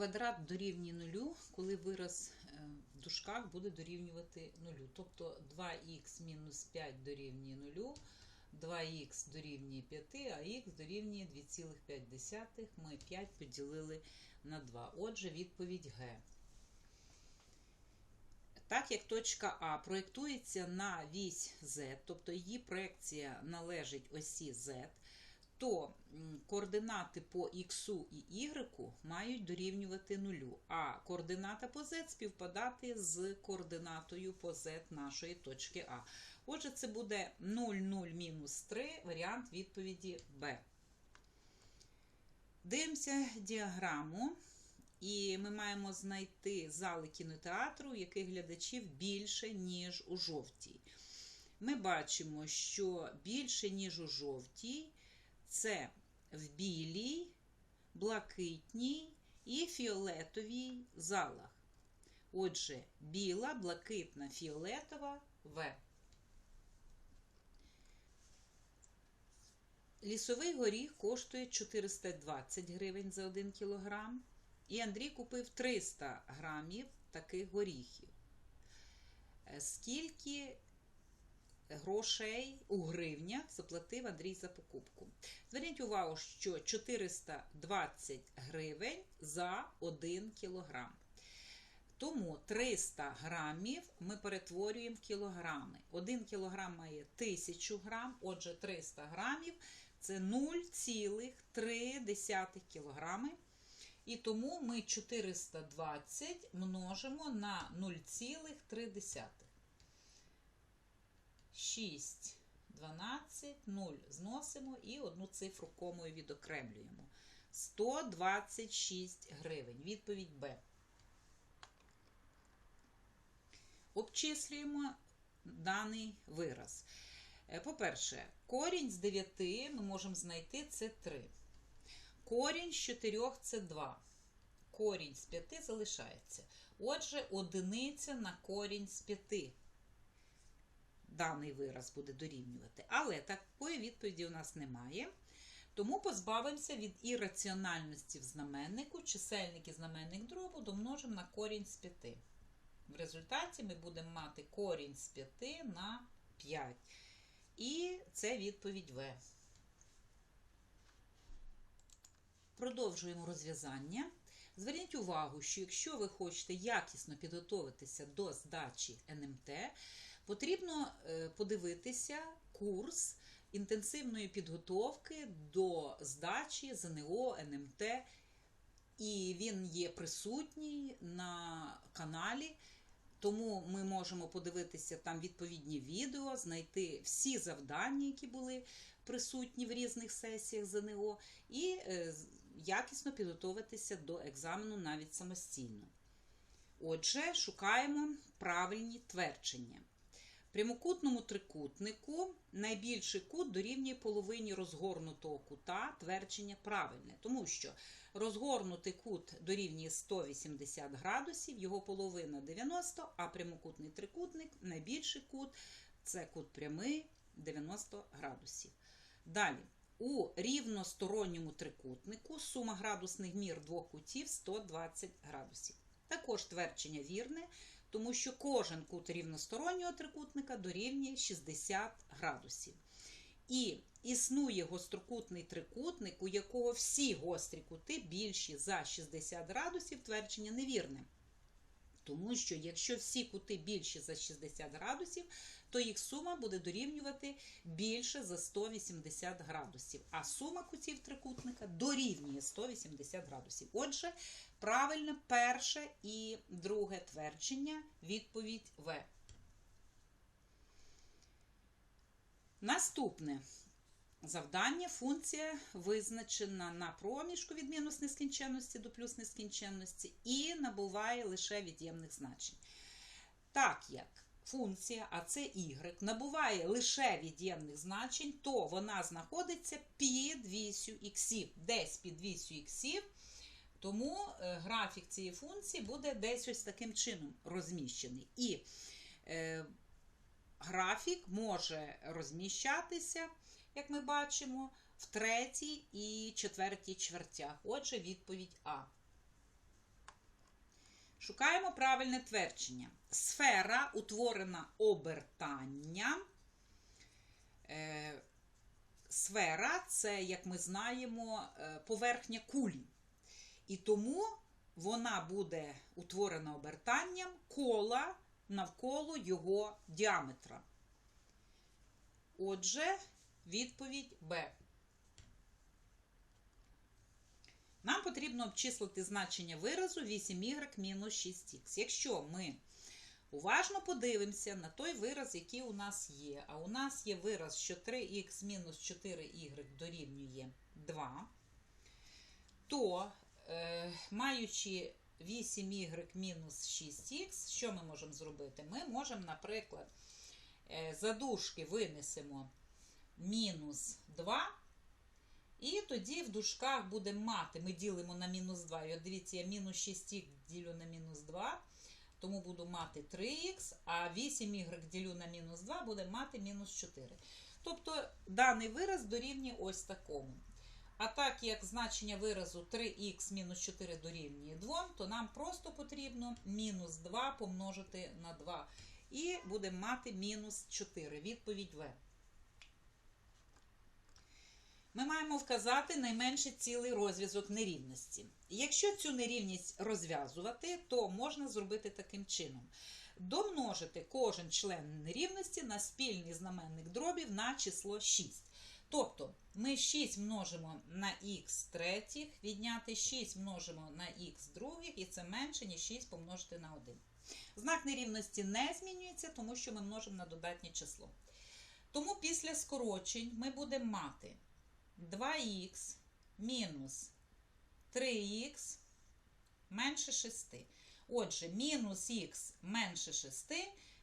квадрат дорівнює нулю, коли вираз е, в дужках буде дорівнювати нулю. Тобто 2х мінус 5 дорівнює нулю, 2х дорівнює 5, а х дорівнює 2,5. Ми 5 поділили на 2. Отже, відповідь Г. Так як точка А проєктується на вісь Z, тобто її проекція належить осі Z, то координати по X і Y мають дорівнювати нулю, а координата по Z співпадати з координатою по Z нашої точки А. Отже, це буде 0, 0 мінус 3, варіант відповіді Б. Дивимося діаграму. І ми маємо знайти зали кінотеатру, яких глядачів більше, ніж у жовтій. Ми бачимо, що більше, ніж у жовтій, це в білій, блакитній і фіолетовій залах. Отже, біла, блакитна, фіолетова В. Лісовий горіх коштує 420 гривень за 1 кілограм. І Андрій купив 300 грамів таких горіхів. Е, Скільки грошей у гривнях заплатив Андрій за покупку? Зверніть увагу, що 420 гривень за 1 кілограм. Тому 300 грамів ми перетворюємо в кілограми. 1 кілограм має 1000 грам, отже, 300 грамів це 0,3 кілограми. І тому ми 420 множимо на 0,3. 6, 12, 0 зносимо і одну цифру комою відокремлюємо. 126 гривень. Відповідь Б. Обчислюємо даний вираз. Е, По-перше, корінь з 9 ми можемо знайти це 3. Корінь з 4 це 2. Корінь з 5 залишається. Отже, одиниця на корінь з 5. Даний вираз буде дорівнювати. Але такої відповіді у нас немає. Тому позбавимося від ірраціональності в знаменнику, чисельник і знаменник дробу домножимо на корінь з 5. В результаті ми будемо мати корінь з 5 на 5. І це відповідь В. Продовжуємо розв'язання. Зверніть увагу, що якщо ви хочете якісно підготуватися до здачі НМТ, потрібно е, подивитися курс інтенсивної підготовки до здачі ЗНО НМТ, і він є присутній на каналі. Тому ми можемо подивитися там відповідні відео, знайти всі завдання, які були присутні в різних сесіях ЗНО, і е, якісно підготуватися до екзамену навіть самостійно. Отже, шукаємо правильні твердження. Прямокутному трикутнику найбільший кут дорівнює половині розгорнутого кута твердження правильне, тому що розгорнутий кут дорівнює 180 градусів, його половина 90, а прямокутний трикутник найбільший кут це кут прямий 90 градусів. Далі. У рівносторонньому трикутнику сума градусних мір двох кутів 120 градусів. Також твердження вірне, тому що кожен кут рівностороннього трикутника дорівнює 60 градусів. І існує гострокутний трикутник, у якого всі гострі кути більші за 60 градусів, твердження невірне. Тому що якщо всі кути більші за 60 градусів, то їх сума буде дорівнювати більше за 180 градусів. А сума кутів трикутника дорівнює 180 градусів. Отже, правильно перше і друге твердження, відповідь В. Наступне завдання функція визначена на проміжку від мінус нескінченності до плюс нескінченності і набуває лише від'ємних значень. Так як функція, а це y, набуває лише від'ємних значень, то вона знаходиться під вісю іксів, десь під вісю іксів. Тому е, графік цієї функції буде десь ось таким чином розміщений. І е, графік може розміщатися, як ми бачимо, в третій і четвертій чвертях. Отже, відповідь А. Шукаємо правильне твердження. Сфера утворена обертанням. Е, Сфера це, як ми знаємо, е, поверхня кулі. І тому вона буде утворена обертанням кола навколо його діаметра. Отже, відповідь Б. Нам потрібно обчислити значення виразу 8y мінус 6х. Якщо ми уважно подивимося на той вираз, який у нас є, а у нас є вираз, що 3х мінус 4y дорівнює 2, то, е, маючи 8y мінус 6х, що ми можемо зробити? Ми можемо, наприклад, е, задушки винесемо мінус 2. І тоді в дужках будемо мати, ми ділимо на мінус 2. І от дивіться, я мінус 6х ділю на мінус 2, тому буду мати 3х, а 8y ділю на мінус 2 буде мати мінус 4. Тобто даний вираз дорівнює ось такому. А так як значення виразу 3х мінус 4 дорівнює 2, то нам просто потрібно мінус 2 помножити на 2. І будемо мати мінус 4. Відповідь В. Ми маємо вказати найменше цілий розв'язок нерівності. Якщо цю нерівність розв'язувати, то можна зробити таким чином: домножити кожен член нерівності на спільний знаменник дробів на число 6. Тобто ми 6 множимо на х третіх, відняти 6 множимо на х других, і це менше, ніж 6 помножити на 1. Знак нерівності не змінюється, тому що ми множимо на додатнє число. Тому після скорочень ми будемо мати 2х мінус 3х менше 6. Отже, мінус х менше 6,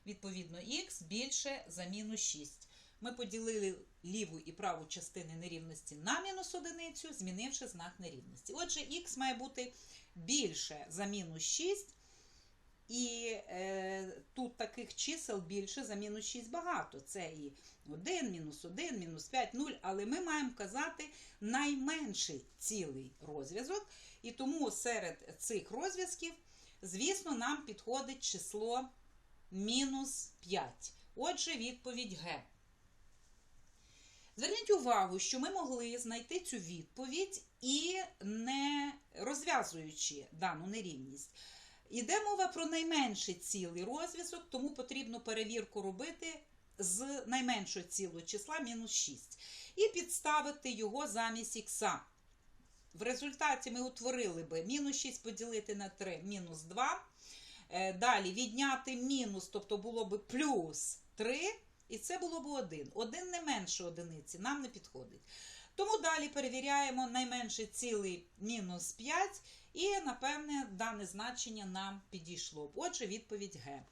відповідно, х більше за мінус 6. Ми поділили ліву і праву частини нерівності на мінус одиницю, змінивши знак нерівності. Отже, х має бути більше за мінус 6. І е, тут таких чисел більше за мінус 6 багато. Це і 1, мінус 1, мінус 5, 0. Але ми маємо казати найменший цілий розв'язок. І тому серед цих розв'язків, звісно, нам підходить число мінус 5. Отже, відповідь Г. Зверніть увагу, що ми могли знайти цю відповідь і не розв'язуючи дану нерівність. Іде мова про найменший цілий розв'язок, тому потрібно перевірку робити з найменшого цілого числа мінус 6. І підставити його замість х. В результаті ми утворили би мінус 6 поділити на 3, мінус 2. Е, Далі відняти мінус, тобто було б плюс 3, і це було б 1. Один не менше одиниці, нам не підходить. Тому далі перевіряємо найменший цілий мінус 5, і, напевне, дане значення нам підійшло б. Отже, відповідь Г.